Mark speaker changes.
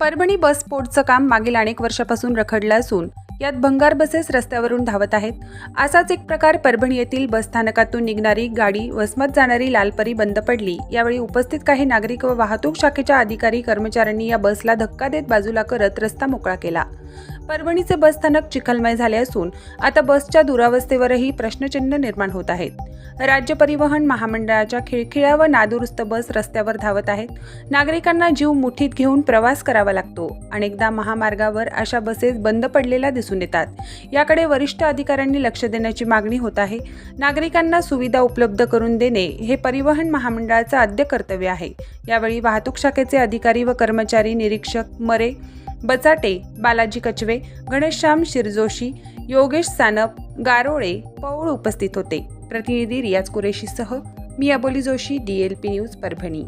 Speaker 1: परभणी बस स्फोटचं काम मागील अनेक वर्षापासून रखडलं असून यात भंगार बसेस रस्त्यावरून धावत आहेत. असाच एक प्रकार परभणी येथील बस स्थानकातून निघणारी गाडी वसमत जाणारी लालपरी बंद पडली. यावेळी उपस्थित काही नागरिक व वाहतूक शाखेच्या अधिकारी कर्मचाऱ्यांनी या बसला धक्का देत बाजूला करत रस्ता मोकळा केला. परभणीचे बस स्थानक चिखलमय झाले असून आता बसच्या दुरावस्थेवरही प्रश्नचिन्ह निर्माण होत आहेत. राज्य परिवहन महामंडळाच्या खिळखिळ्या व नादुरुस्त बस रस्त्यावर धावत आहेत. नागरिकांना जीव मुठीत घेऊन प्रवास करावा लागतो. अनेकदा महामार्गावर अशा बसेस बंद पडलेल्या दिसून येतात. याकडे वरिष्ठ अधिकाऱ्यांनी लक्ष देण्याची मागणी होत आहे. नागरिकांना सुविधा उपलब्ध करून देणे हे परिवहन महामंडळाचं आद्य कर्तव्य आहे. यावेळी वाहतूक शाखेचे अधिकारी व कर्मचारी निरीक्षक मरे बचाटे बालाजी कचवे गणेशश्याम शिरजोशी योगेश सानप गारोळे पौळ उपस्थित होते. प्रतिनिधी रियाज कुरेशीसह मी Aboli Joshi D L P news Parbhani.